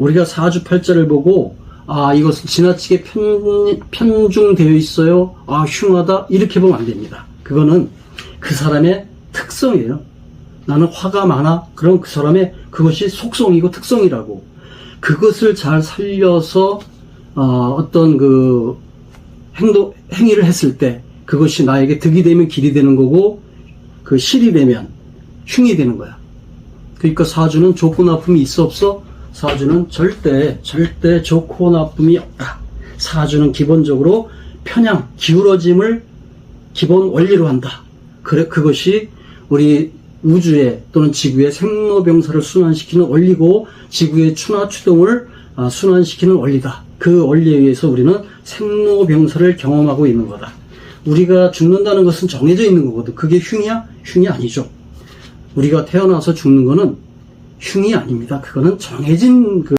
우리가 사주팔자를 보고 아 이것은 지나치게 편, 편중되어 있어요. 아 흉하다 이렇게 보면 안 됩니다. 그거는 그 사람의 특성이에요. 나는 화가 많아. 그럼 그 사람의 그것이 속성이고 특성이라고. 그것을 잘 살려서 어, 어떤 그 행동 행위를 했을 때 그것이 나에게 득이 되면 길이 되는 거고 그 실이 되면 흉이 되는 거야. 그러니까 사주는 좋고 나쁨이 있어 없어? 사주는 절대 절대 좋고 나쁨이 없다. 사주는 기본적으로 편향, 기울어짐을 기본 원리로 한다. 그래 그것이 우리 우주의 또는 지구의 생로병사를 순환시키는 원리고 지구의 추나 추동을 아, 순환시키는 원리다. 그 원리에 의해서 우리는 생로병사를 경험하고 있는 거다. 우리가 죽는다는 것은 정해져 있는 거거든. 그게 흉이야? 흉이 아니죠. 우리가 태어나서 죽는 거는 흉이 아닙니다. 그거는 정해진 그